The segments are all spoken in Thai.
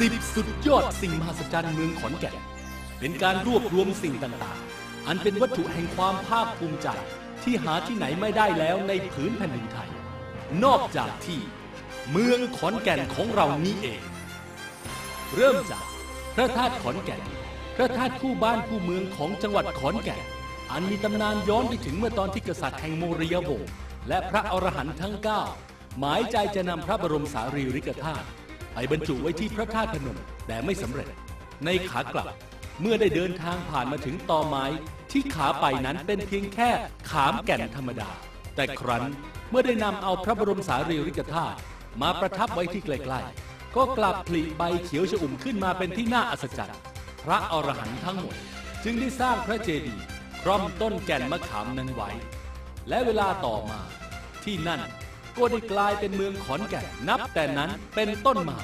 สิบสุดยอดสิ่งมหัศจรรย์เมืองขอนแก่น เป็นการรวบรวมสิ่งต่างๆ อันเป็นวัตถุแห่งความภาคภูมิใจ ที่หาที่ไหนไม่ได้แล้วในผืนแผ่นดินไทย นอกจากที่ เมืองขอนแก่นของเรานี้เอง เริ่มจากพระธาตุขอนแก่น พระธาตุคู่บ้านคู่เมืองของจังหวัดขอนแก่น อันมีตำนานย้อนไปถึงเมื่อตอนที่กษัตริย์แห่งโมริยวงศ์และพระอรหันต์ทั้งเก้าหมายใจจะนำพระบรมสารีริกธาตุ ไปบรรจุไว้ที่พระธาตุพนมแต่ไม่สำเร็จ ในขากลับเมื่อได้เดินทางผ่านมาถึงตอไม้ ที่ขาไปนั้นเป็นเพียงแค่ขามแก่นธรรมดา แต่ครั้นเมื่อได้นำเอาพระบรมสารีริกธาตุมาประทับไว้ที่ใกล้ๆก็กลับผลิใบเขียวชอุ่มขึ้นมาเป็นที่น่าอัศจรรย์พระอรหันต์ทั้งหมด จึงได้สร้างพระเจดีย์คร่อมต้นแก่นมะขามนั้นไว้ และเวลาต่อมาที่นั่น ก็ได้กลายเป็นเมืองขอนแก่นนับแต่นั้นเป็นต้นมา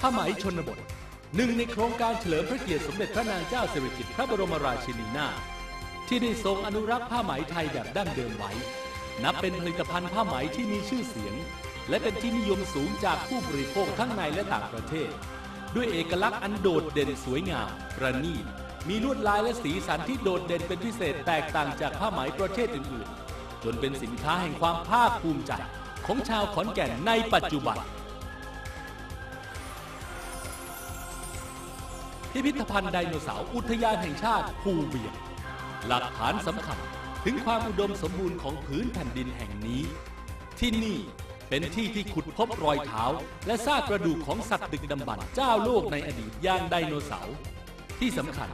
ผ้าไหมชนบทหนึ่งในโครงการเฉลิมพระเกียรติสมเด็จพระนางเจ้าสิริกิติ์พระบรมราชินีนาถที่ได้ทรงอนุรักษ์ผ้าไหมไทยแบบดั้งเดิมไว้ นับเป็นผลิตภัณฑ์ผ้าไหมที่มีชื่อเสียง และเป็นที่นิยมสูงจากผู้บริโภคทั้งในและต่างประเทศ ด้วยเอกลักษณ์อันโดดเด่นสวยงามประณีตมีลวดลายและสีสันที่โดดเด่นเป็นพิเศษแตกต่างจากผ้าไหมประเทศอื่นๆ จนเป็นสินค้าแห่งความภาคภูมิใจ ของชาวขอนแก่นในปัจจุบัน พิพิธภัณฑ์ไดโนเสาร์อุทยานแห่งชาติภูเวียง หลักฐานสำคัญถึงความอุดมสมบูรณ์ของพื้นแผ่นดินแห่งนี้ ที่นี่เป็นที่ที่ขุดพบรอยเท้า และซากกระดูกของสัตว์ดึกดำบรรพ์เจ้าโลกในอดีตย่างไดโนเสาร์ที่สำคัญ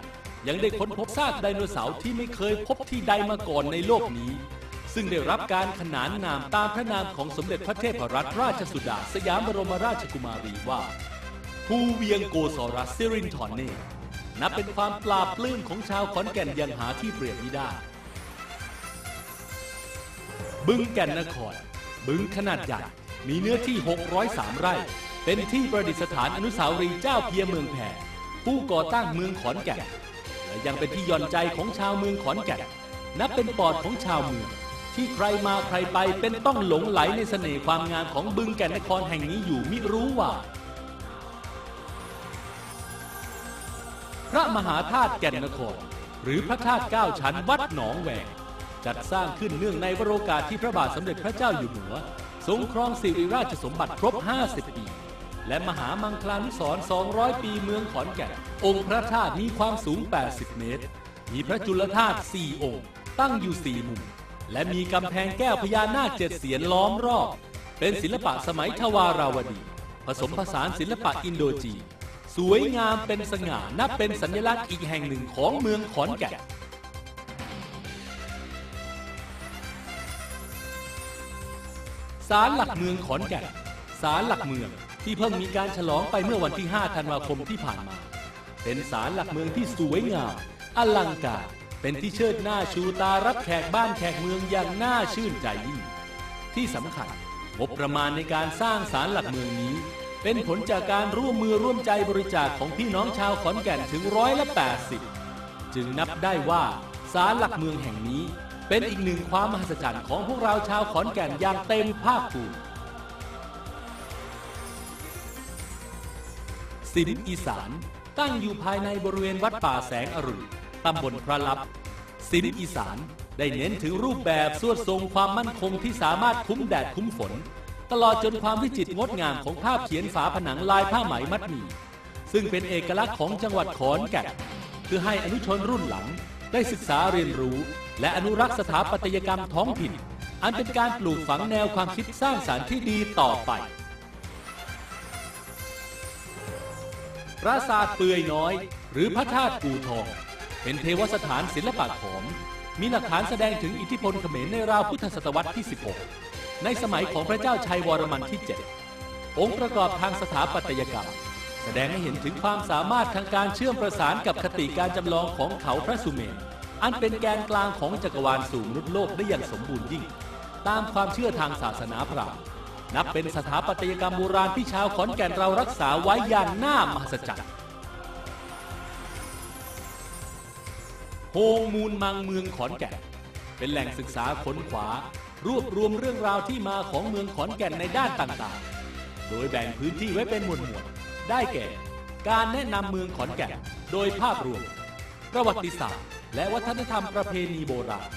ยังได้ค้นพบซากไดโนเสาร์ที่ไม่เคยพบที่ใดมาก่อนในโลกนี้ ซึ่งได้รับการขนานนามตามพระนามของสมเด็จพระเทพรัตนราชสุดา สยามบรมราชกุมารีว่า ภูเวียงโกซอรัสซิรินทอนเน่นับเป็นความปราบปลื้มของชาวขอนแก่นอยังหาที่เปรียบมิได้ บึงแก่นนคร บึงขนาดใหญ่ มีเนื้อที่ 603 ไร่ เป็นที่ประดิษฐานอนุสาวรีย์เจ้าเพียเมืองแพรผู้ก่อตั้งเมืองขอนแก่นและยังเป็นที่ย่อนใจของชาวเมืองขอนแก่นนับเป็นปอดของชาวเมือง ที่ใครมาใครไปเป็นต้องหลงไหลในเสน่ห์ความงามของบึงแก่นนครแห่งนี้อยู่มิรู้ว่า พระมหาธาตุแก่นนคร หรือพระธาตุเก้าชั้นวัดหนองแหวงจัดสร้างขึ้นเนื่องในวโรกาสที่พระบาทสมเด็จพระเจ้าอยู่หัวทรงครองสิริราชสมบัติครบ 50 ปี และมหามังคลานุสรณ์200 ปีเมืองขอนแก่น องค์พระธาตุมีความสูง 80 เมตร มีพระจุลธาตุ4องค์ ตั้งอยู่ 4 มุม และมีกำแพงแก้วพญานาคเจ็ดเสียนล้อมรอบ เป็นศิลปะสมัยทวาราวดี ผสมผสานศิลปะอินโดจีนสวยงามเป็นสง่านับเป็นสัญลักษณ์อีกแห่งหนึ่งของเมืองขอนแก่นศาลหลักเมืองขอนแก่นศาลหลักเมืองที่เพิ่งมีการฉลองไปเมื่อวันที่ 5 ธันวาคมที่ผ่านมา เป็นศาลหลักเมืองที่สวยงามอลังการ เป็นที่เชิดหน้าชูตารับแขกบ้านแขกเมืองอย่างน่าชื่นใจยิ่ง ที่สำคัญงบประมาณในการสร้างศาลหลักเมืองนี้ เป็นผลจากการร่วมมือร่วมใจบริจาคของพี่น้องชาวขอนแก่นถึงร้อยละ80 จึงนับได้ว่าศาลหลักเมืองแห่งนี้ เป็นอีกหนึ่งความมหัศจรรย์ของพวกเราชาวขอนแก่นอย่างเต็มภาคภูมิสินอีสานตั้งอยู่ภายในบริเวณวัดป่าแสงอรุณ ตำบลพระลับสินอีสานได้เน้นถึงรูปแบบสวดทรงความมั่นคงที่สามารถคุ้มแดดคุ้มฝน ตลอดจนความวิจิตรงดงามของภาพเขียนฝาผนังลายผ้าไหมมัดหมี่ซึ่งเป็นเอกลักษณ์ของจังหวัดขอนแก่นเพื่อให้อนุชนรุ่นหลังได้ศึกษาเรียนรู้ และอนุรักษ์สถาปัตยกรรมท้องถิ่น อันเป็นการปลูกฝังแนวความคิดสร้างสารรค์ที่ดีต่อไป ปราสาทเปื่อยน้อย หรือพระธาตุปูทอง เป็นเทวสถานศิลปะขอม มีหลักฐานแสดงถึงอิทธิพลเขมรในราวพุทธศตวรรษที่ 16 ในสมัยของพระเจ้าชัยวรมันที่ 7 องค์ประกอบทางสถาปัตยกรรม แสดงให้เห็นถึงความสามารถทางการเชื่อมประสานกับคติการจำลองของเขาพระสุเมน อันเป็นแกนกลางของจักรวาลสู่มนุษย์โลกได้อย่างสมบูรณ์ยิ่ง ตามความเชื่อทางศาสนาพราหมณ์นับเป็นสถาปัตยกรรมโบราณที่ชาวขอนแก่นเรารักษาไว้อย่างน่ามหัศจรรย์ โฮมูลมังเมืองขอนแก่น เป็นแหล่งศึกษาค้นขวา รวบรวมเรื่องราวที่มาของเมืองขอนแก่นในด้านต่างๆ โดยแบ่งพื้นที่ไว้เป็นหมวดหมวดได้แก่ การแนะนำเมืองขอนแก่น โดยภาพรวม ประวัติศาสตร์ และวัฒนธรรมประเพณีโบราณ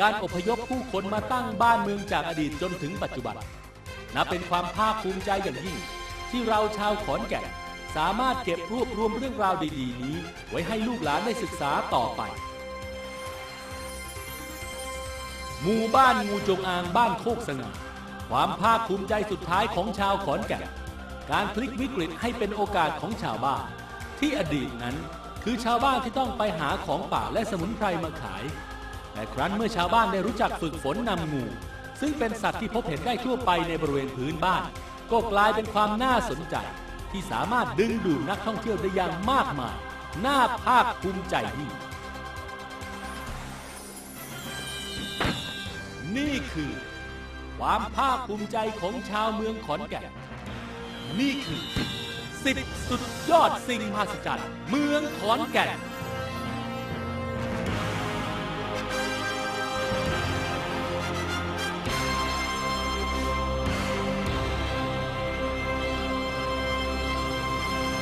การอพยพผู้คนมาตั้งบ้านเมืองจากอดีตจนถึงปัจจุบันนับเป็นความภาคภูมิใจอย่างยิ่ง ที่เราชาวขอนแก่น สามารถเก็บรวบรวมเรื่องราวดีๆ นี้ ไว้ให้ลูกหลานได้ศึกษาต่อไป หมู่บ้านงูจงอางบ้านโคกสง่าความภาคภูมิใจสุดท้ายของชาวขอนแก่นการพลิกวิกฤตให้เป็นโอกาสของชาวบ้าน ที่อดีตนั้นคือชาวบ้านที่ต้องไปหาของป่าและสมุนไพรมาขาย แต่ครั้นเมื่อชาวบ้านได้รู้จักฝึกฝนนำงู ซึ่งเป็นสัตว์ที่พบเห็นได้ทั่วไปในบริเวณพื้นบ้าน ก็กลายเป็นความน่าสนใจ ที่สามารถดึงดูดนักท่องเที่ยวได้อย่างมากมาย น่าภาคภูมิใจยิ่งนี่คือ ความภาคภูมิใจของชาวเมืองขอนแก่น นี่คือสิบสุดยอดสิ่งมหัศจรรย์เมืองขอนแก่น